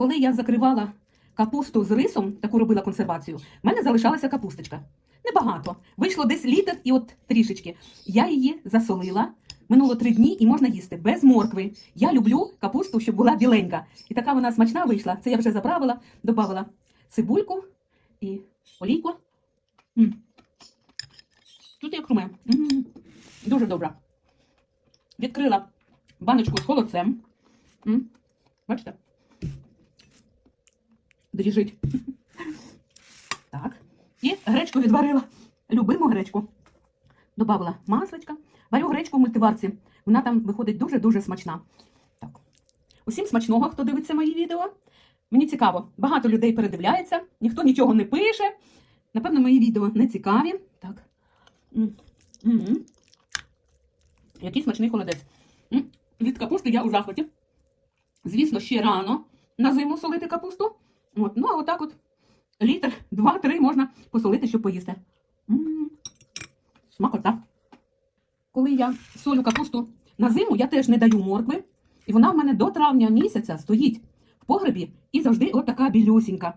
Коли я закривала капусту з рисом, таку робила консервацію, в мене залишалася капусточка. Небагато. Вийшло десь літр і от трішечки. Я її засолила. Минуло три дні і можна їсти без моркви. Я люблю капусту, щоб була біленька. І така вона смачна вийшла. Це я вже заправила, додавала цибульку і олійку. М. Тут як руме. М. Дуже добре. Відкрила баночку з холодцем. М. Бачите? Дріжить. Так. І гречку відварила. Любиму гречку. Добавила масличка. Варю гречку в мультиварці. Вона там виходить дуже-дуже смачна. Так. Усім смачного, хто дивиться мої відео. Мені цікаво, багато людей передивляється, ніхто нічого не пише. Напевно, мої відео не цікаві. Так. М. Мгм. Який смачний холодець. М. Від капусти я у захваті. Звісно, ще рано на зиму солити капусту. От. Ну, а отак от літр, два-три можна посолити, щоб поїсти. М. Смакота. Коли я солю капусту на зиму, я теж не даю моркви. І вона в мене до травня місяця стоїть в погребі і завжди от така білюсінька.